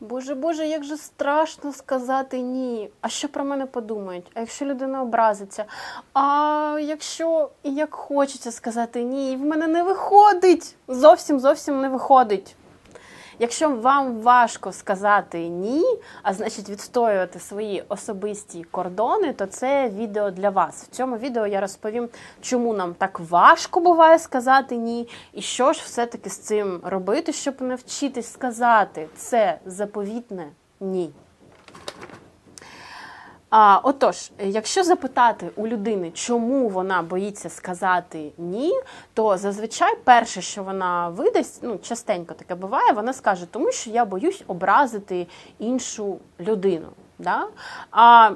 Боже, Боже, як же страшно сказати ні. А що про мене подумають? А якщо людина образиться? А якщо і як хочеться сказати ні, і в мене не виходить. Зовсім зовсім не виходить. Якщо вам важко сказати ні, а значить відстоювати свої особисті кордони, то це відео для вас. В цьому відео я розповім, чому нам так важко буває сказати ні, і що ж все-таки з цим робити, щоб навчитись сказати це заповітне ні. А, отож, якщо запитати у людини, чому вона боїться сказати ні, то зазвичай перше, що вона видасть, ну частенько таке буває, вона скаже, тому що я боюсь образити іншу людину. Да? А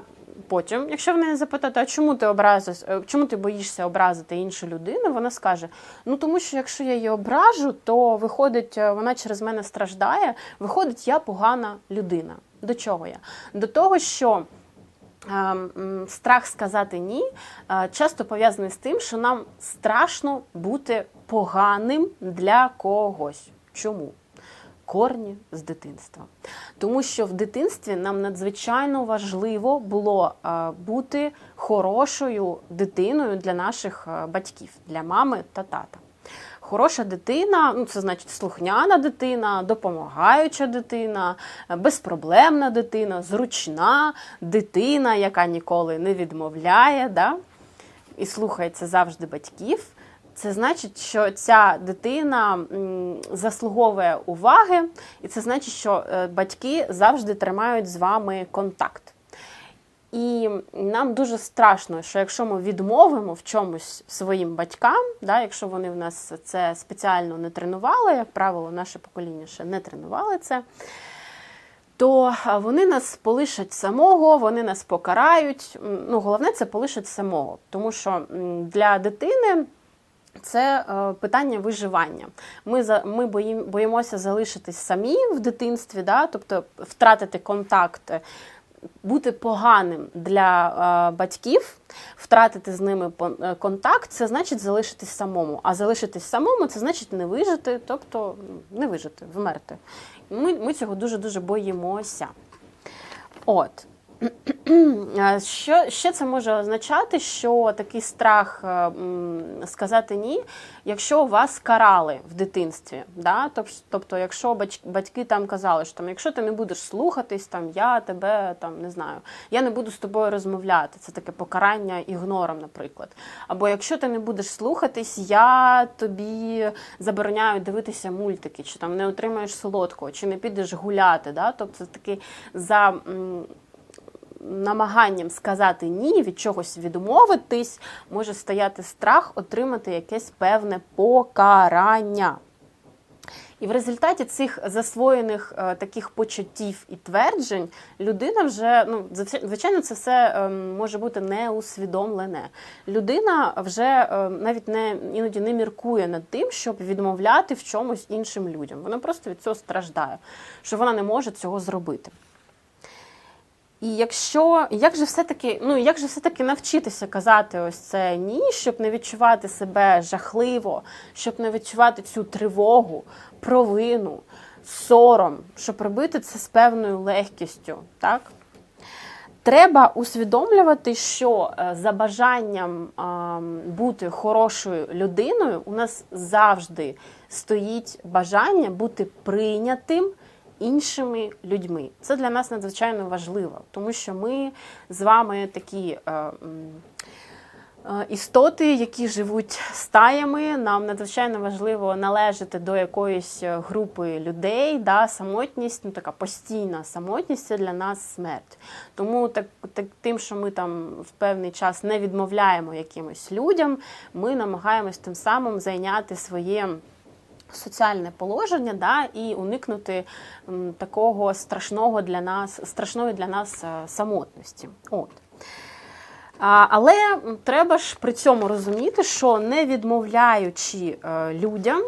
потім, якщо в неї запитати, а чому ти образиш, е, чому ти боїшся образити іншу людину, вона скаже: ну тому що якщо я її ображу, то виходить, е, вона через мене страждає, виходить, я погана людина. До чого я? До того, що. Страх сказати ні часто пов'язаний з тим, що нам страшно бути поганим для когось. Чому? Корні з дитинства. Тому що в дитинстві нам надзвичайно важливо було бути хорошою дитиною для наших батьків, для мами та тата. Хороша дитина, ну це значить слухняна дитина, допомагаюча дитина, е, безпроблемна дитина, зручна дитина, яка ніколи не відмовляє, да? і слухається завжди батьків. Це значить, що ця дитина заслуговує уваги, і це значить, що е, батьки завжди тримають з вами контакт. І нам дуже страшно, що якщо ми відмовимо в чомусь своїм батькам, да, якщо вони в нас це спеціально не тренували, як правило, наше покоління ще не тренували це, то вони нас полишать самого, вони нас покарають. Ну, головне, це полишать самого, тому що для дитини. Це е, питання виживання. Ми за ми боїм, боїмося залишитись самі в дитинстві, да? тобто втратити контакт, бути поганим для е, батьків, втратити з ними е, контакт, це значить залишитись самому. А залишитись самому це значить не вижити, тобто ну, не вижити, вмерти. Ми, ми цього дуже дуже боїмося. От. Що ще це може означати, що такий страх е, сказати ні, якщо вас карали в дитинстві, да? Тобто, якщо батьки там казали, що там, якщо ти не будеш слухатись, там я тебе там не знаю, я не буду з тобою розмовляти. Це таке покарання ігнором, наприклад. Або якщо ти не будеш слухатись, я тобі забороняю дивитися мультики, чи там не отримаєш солодкого, чи не підеш гуляти. Да? Тобто це такий за. Намаганням сказати ні, від чогось відмовитись, може стояти страх отримати якесь певне покарання. І в результаті цих засвоєних е, таких почуттів і тверджень людина вже ну звичайно, це все е, може бути неусвідомлене. Людина вже е, навіть не іноді не міркує над тим, щоб відмовляти в чомусь іншим людям. Вона просто від цього страждає, що вона не може цього зробити. І якщо як же все-таки, ну як же все-таки навчитися казати ось це ні, щоб не відчувати себе жахливо, щоб не відчувати цю тривогу, провину, сором, щоб робити це з певною легкістю, так? Треба усвідомлювати, що е, за бажанням бути хорошою людиною у нас завжди стоїть бажання бути прийнятим іншими людьми. Це для нас надзвичайно важливо, тому що ми з вами такі. е, е, Істоти, які живуть стаями, нам надзвичайно важливо належати до якоїсь е, групи людей. Да, самотність, ну така постійна самотність це для нас смерть. Тому так, так, тим, що ми там в певний час не відмовляємо якимось людям, ми намагаємось тим самим зайняти своє соціальне положення да, і уникнути такого страшного для нас, страшної для нас е, самотності. От. Але треба ж при цьому розуміти, що не відмовляючи е, людям.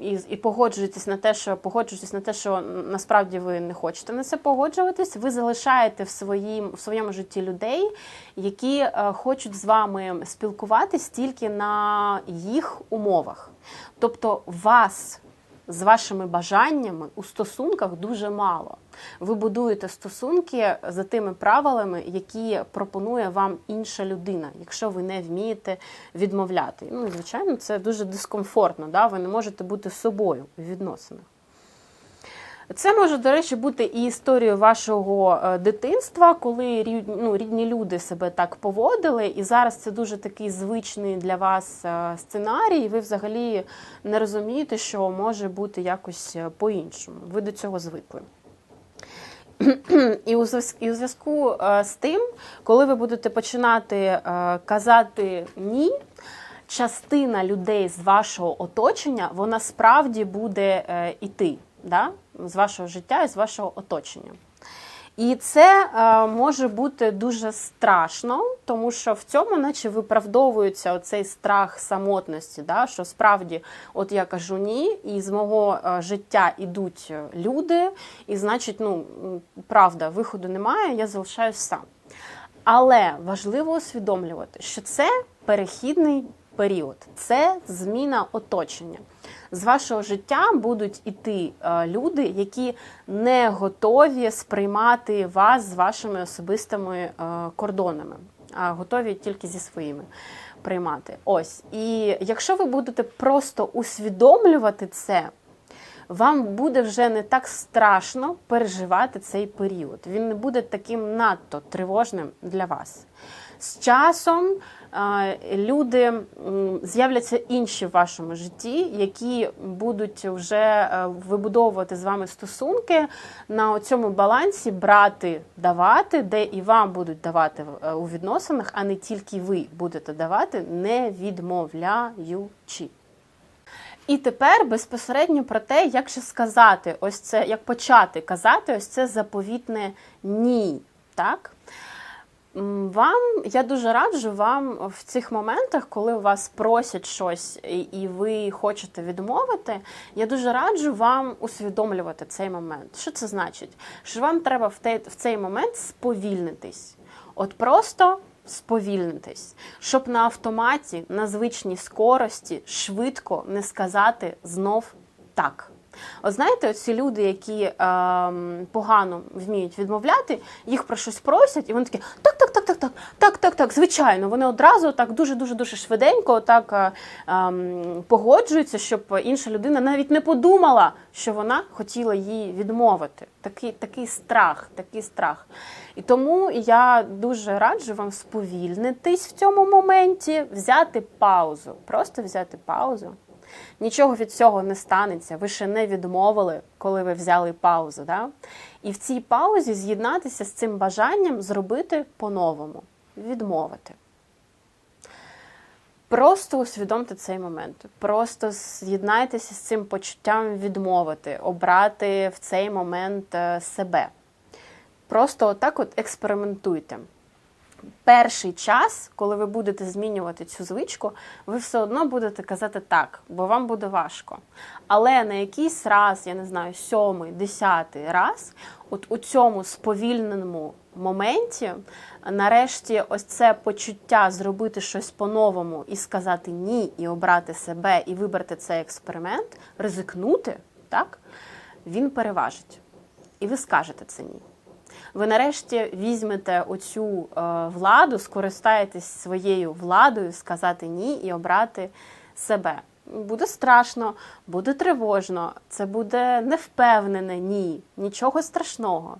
І, і погоджуєтесь на те, що погоджуєтесь на те, що насправді ви не хочете на це погоджуватись. Ви залишаєте в своїм в своєму житті людей, які е, хочуть з вами спілкуватись тільки на їх умовах. Тобто вас з вашими бажаннями у стосунках дуже мало. Ви будуєте стосунки за тими правилами, які пропонує вам інша людина, якщо ви не вмієте відмовляти. Ну, звичайно, це дуже дискомфортно. Да? Ви не можете бути собою у відносинах. Це може, до речі, бути і історією вашого е, дитинства, коли ну, рідні люди себе так поводили, і зараз це дуже такий звичний для вас е, сценарій, і ви взагалі не розумієте, що може бути якось е, по-іншому. Ви до цього звикли. І у зв'язку з тим, коли ви будете починати казати ні, частина людей з вашого оточення вона справді буде іти да? З вашого життя і з вашого оточення. І це е, може бути дуже страшно, тому що в цьому, наче виправдовується оцей страх самотності, да? що справді, от я кажу ні, і з мого е, життя ідуть е, люди, і значить, ну правда, виходу немає, я залишаюсь сам. Але важливо усвідомлювати, що це перехідний період, це зміна оточення. З вашого життя будуть іти е, люди, які не готові сприймати вас з вашими особистими е, кордонами, а готові тільки зі своїми приймати. Ось. І якщо ви будете просто усвідомлювати це, вам буде вже не так страшно переживати цей період. Він не буде таким надто тривожним для вас. З часом люди з'являться інші в вашому житті, які будуть вже е, вибудовувати з вами стосунки на цьому балансі брати, давати, де і вам будуть давати е, у відносинах, а не тільки ви будете давати, не відмовляючи. І тепер безпосередньо про те, як же сказати, ось це, як почати казати, ось це заповітне ні. Так? Вам я дуже раджу вам в цих моментах, коли у вас просять щось і, ви хочете відмовити. Я дуже раджу вам усвідомлювати цей момент. Що це значить? Що вам треба в цей момент сповільнитись. От просто сповільнитись, щоб на автоматі, на звичній скорості, швидко не сказати знов так. От знаєте, ці люди, які е, погано вміють відмовляти, їх про щось просять, і вони такі так, так, так, так, так, так, так, так. Звичайно, вони одразу так дуже дуже дуже швиденько так е, ем, погоджуються, щоб інша людина навіть не подумала, що вона хотіла їй відмовити. Такий, такий страх, такий страх. І тому я дуже раджу вам сповільнитись в цьому моменті, взяти паузу, просто взяти паузу. Нічого від цього не станеться. Ви ще не відмовили, коли ви взяли паузу. Да? І в цій паузі з'єднатися з цим бажанням зробити по-новому, відмовити. Просто усвідомте цей момент. Просто з'єднайтеся з цим почуттям відмовити, обрати в цей момент е, себе. Просто отак от експериментуйте перший час, коли ви будете змінювати цю звичку, ви все одно будете казати так, бо вам буде важко. Але на якийсь раз, я не знаю, сьомий, десятий раз, от у цьому сповільненому моменті, нарешті, ось це почуття зробити щось по-новому і сказати ні, і обрати себе, і вибрати цей експеримент, ризикнути, так, він переважить. І ви скажете це ні ви нарешті візьмете оцю е, владу, скористаєтесь своєю владою, сказати ні і обрати себе. Буде страшно, буде тривожно, це буде невпевнене ні, нічого страшного.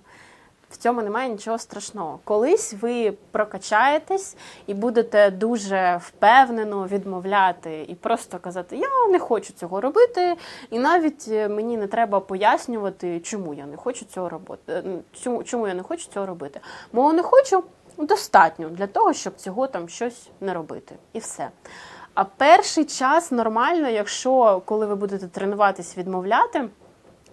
В цьому немає нічого страшного. Колись ви прокачаєтесь і будете дуже впевнено відмовляти і просто казати, я не хочу цього робити, і навіть е, мені не треба пояснювати, чому я не хочу цього робити. Чому, чому я не хочу цього робити. Мого не хочу достатньо для того, щоб цього там щось не робити. І все. А перший час нормально, якщо коли ви будете тренуватись відмовляти.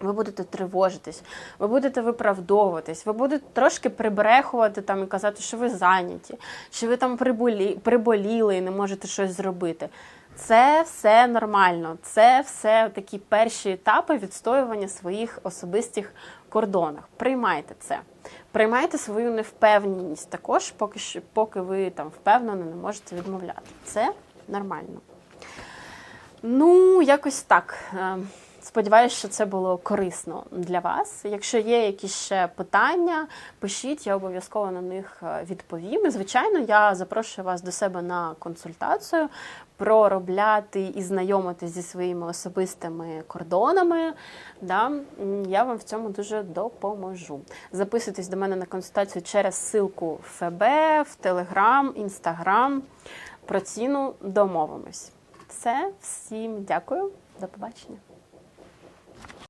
Ви будете тривожитись, ви будете виправдовуватись, ви будете трошки прибрехувати там і казати, що ви зайняті, що ви там приболі, приболіли і не можете щось зробити. Це все нормально, це все такі перші етапи відстоювання своїх особистих кордонах. Приймайте це. Приймайте свою невпевненість також, поки що, поки ви там впевнено не можете відмовляти. Це нормально. Ну, якось так. Сподіваюсь, що це було корисно для вас. Якщо є якісь ще питання, пишіть, я обов'язково на них е, відповім. І, звичайно, я запрошую вас до себе на консультацію проробляти і знайомитись зі своїми особистими кордонами. Да? Я вам в цьому дуже допоможу. Записуйтесь до мене на консультацію через ссылку в ФБ, в Телеграм, Інстаграм. Про ціну домовимось. Все, всім дякую, до побачення.